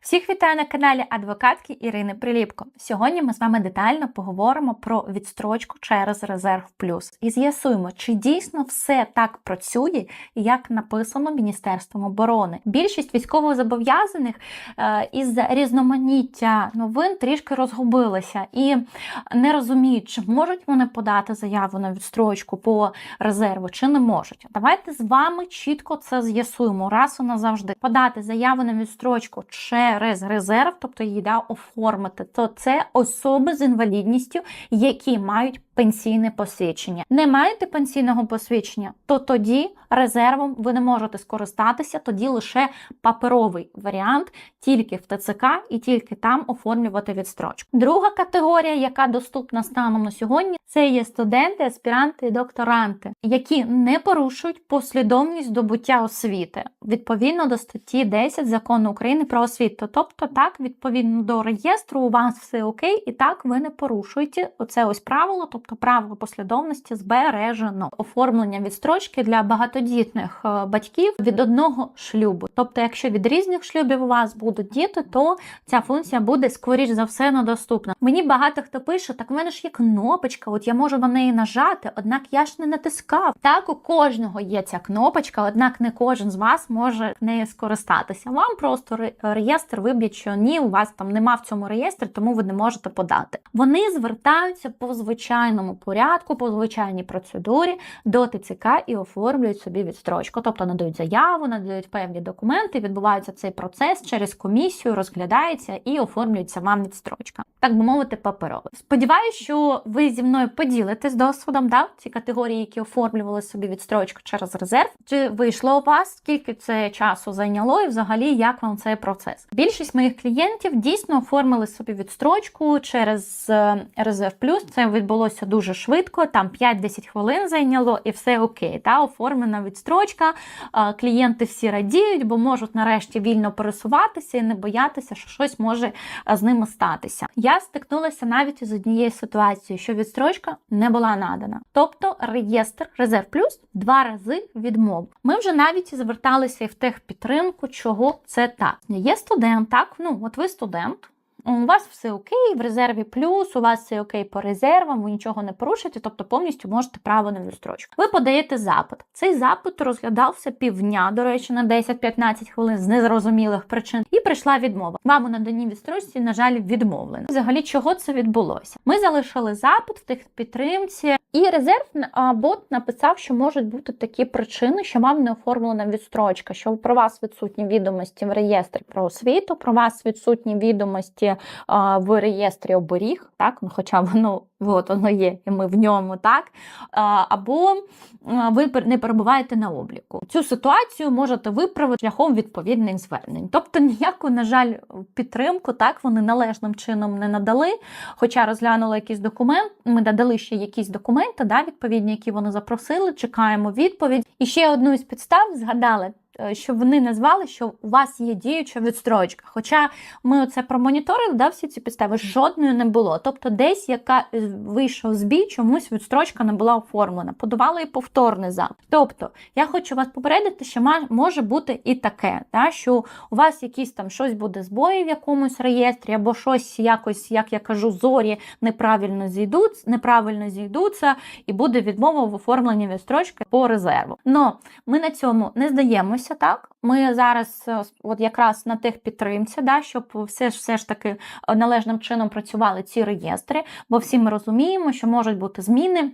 Всіх вітаю на каналі адвокатки Ірини Приліпко. Сьогодні ми з вами детально поговоримо про відстрочку через резерв плюс і з'ясуємо, чи дійсно все так працює, як написано Міністерством оборони. Більшість військовозобов'язаних е, із різноманіття новин трішки розгубилися і не розуміють, чи можуть вони подати заяву на відстрочку по резерву, чи не можуть. Давайте з вами чітко це з'ясуємо раз і назавжди. Подати заяву на відстрочку через резерв, тобто її да, оформити, то це особи з інвалідністю, які мають пенсійне посвідчення. Не маєте пенсійного посвідчення, то тоді резервом ви не можете скористатися, тоді лише паперовий варіант, тільки в ТЦК і тільки там оформлювати відстрочку. Друга категорія, яка доступна станом на сьогодні, це є студенти, аспіранти і докторанти, які не порушують послідовність здобуття освіти відповідно до статті 10 закону України про освіту. Тобто, так, відповідно до реєстру, у вас все окей, і так ви не порушуєте оце ось правило, тобто правило послідовності збережено оформлення відстрочки для багатодітних е, батьків від одного шлюбу. Тобто, якщо від різних шлюбів у вас будуть діти, то ця функція буде скоріш за все недоступна. Мені багато хто пише, так в мене ж є кнопочка, от я можу на неї нажати, однак я ж не натискав. Так, у кожного є ця кнопочка, однак не кожен з вас може нею скористатися. Вам просто реєстр виб'є, що ні, у вас там нема в цьому реєстрі, тому ви не можете подати. Вони звертаються по звичайному порядку, по звичайній процедурі до ТЦК і оформлюють собі відстрочку. Тобто надають заяву, надають певні документи, відбувається цей процес через комісію, розглядається і оформлюється вам відстрочка. Так би мовити, паперово. Сподіваюсь, що ви зі мною поділитесь досвідом, да, ці категорії, які оформлювали собі відстрочку через резерв. Чи вийшло у вас, скільки це часу зайняло, і взагалі як вам цей процес? Більшість моїх клієнтів дійсно оформили собі відстрочку через е, резерв плюс. Це відбулося дуже швидко, там 5-10 хвилин зайняло, і все окей. Та оформлена відстрочка. Е, Клієнти всі радіють, бо можуть нарешті вільно пересуватися і не боятися, що щось може е, з ними статися. Я стикнулася навіть з однією ситуацією, що відстрочка не була надана. Тобто реєстр резерв плюс два рази відмов. Ми вже навіть зверталися і в техпідтримку, чого це так. Є студент, так, ну от ви студент. У вас все окей, в резерві плюс, у вас все окей по резервам, ви нічого не порушите, тобто повністю можете право на відстрочку. Ви подаєте запит. Цей запит розглядався півдня, до речі, на 10-15 хвилин з незрозумілих причин, і прийшла відмова. Вам у наданні відстрочці, на жаль, відмовлено. Взагалі, чого це відбулося? Ми залишили запит в тих підтримці, і резерв бот написав, що можуть бути такі причини, що вам не оформлена відстрочка, що про вас відсутні відомості в реєстрі про освіту, про вас відсутні відомості а, в реєстрі оберіг, так, ну, хоча воно от, воно є, і ми в ньому, так, а, або ви не перебуваєте на обліку. Цю ситуацію можете виправити шляхом відповідних звернень. Тобто ніяку, на жаль, підтримку так вони належним чином не надали, хоча розглянули якийсь документ, ми надали ще якісь документи, да, відповідні, які вони запросили, чекаємо відповідь. І ще одну із підстав згадали. Е, Що вони назвали, що у вас є діюча відстрочка. Хоча ми оце промоніторили, да, всі ці підстави жодної не було. Тобто, десь яка е, вийшов збій, чомусь відстрочка не була оформлена. Подавали і повторний запит. Тобто, я хочу вас попередити, що може бути і таке, да, що у вас якісь там щось буде збої в якомусь реєстрі, або щось якось, як я кажу, зорі неправильно зійдуть, неправильно зійдуться, і буде відмова в оформленні відстрочки по резерву. Но ми на цьому не здаємося, так? Ми зараз е, от якраз на тих підтримці, да, щоб все ж все ж таки е, належним чином працювали ці реєстри, бо всі ми розуміємо, що можуть бути зміни.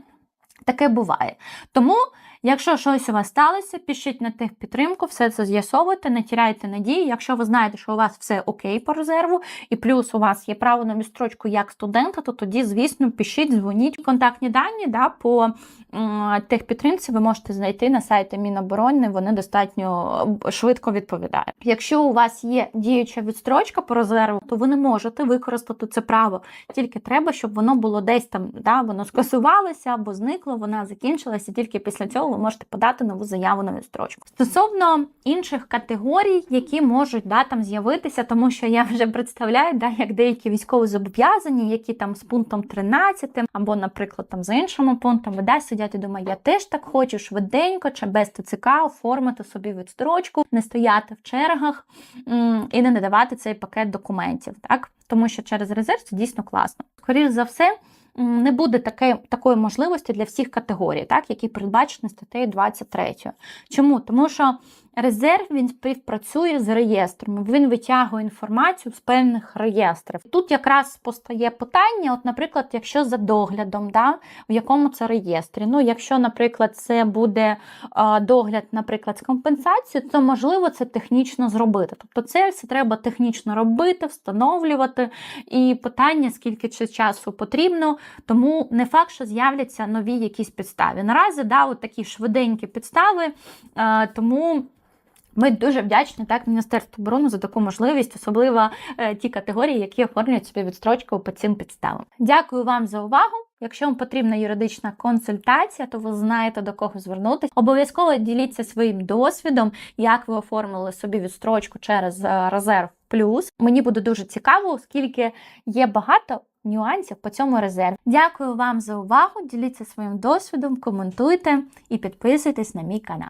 Таке буває. Тому, якщо щось у вас сталося, пишіть на тих підтримку, все це з'ясовуйте, не тіряйте надії. Якщо ви знаєте, що у вас все окей по резерву, і плюс у вас є право на відстрочку як студента, то тоді, звісно, пишіть, дзвоніть. Контактні дані да, по м, техпідтримці ви можете знайти на сайті Міноборони, вони достатньо е, швидко відповідають. Якщо у вас є діюча відстрочка по резерву, то ви не можете використати це право. Тільки треба, щоб воно було десь там, да, воно скасувалося або зникло, вона закінчилася, тільки після цього того ви можете подати нову заяву на відстрочку. Стосовно інших категорій, які можуть да, там з'явитися, тому що я вже представляю, да, як деякі військові зобов'язані, які там з пунктом 13, або, наприклад, там за іншими пунктами, да, сидять і думають, я теж так хочу швиденько чи без ТЦК оформити собі відстрочку, не стояти в чергах і не надавати цей пакет документів, так? Тому що через резерв це дійсно класно. Скоріше за все, не буде таке, такої можливості для всіх категорій, так, які передбачені статтею 23. Чому? Тому що резерв він співпрацює з реєстром, він витягує інформацію з певних реєстрів. Тут якраз постає питання: от, наприклад, якщо за доглядом, да, в якому це реєстрі. Ну, якщо, наприклад, це буде догляд, наприклад, з компенсацією, то можливо це технічно зробити. Тобто, це все треба технічно робити, встановлювати. І питання, скільки часу потрібно, тому не факт, що з'являться нові якісь підстави. Наразі да, от такі швиденькі підстави, тому. Ми дуже вдячні так Міністерству оборони за таку можливість, особливо е, ті категорії, які оформлюють собі відстрочку по цим підставам. Дякую вам за увагу. Якщо вам потрібна юридична консультація, то ви знаєте до кого звернутися. Обов'язково діліться своїм досвідом, як ви оформили собі відстрочку через е, резерв плюс. Мені буде дуже цікаво, оскільки є багато нюансів по цьому резерві. Дякую вам за увагу. Діліться своїм досвідом, коментуйте і підписуйтесь на мій канал.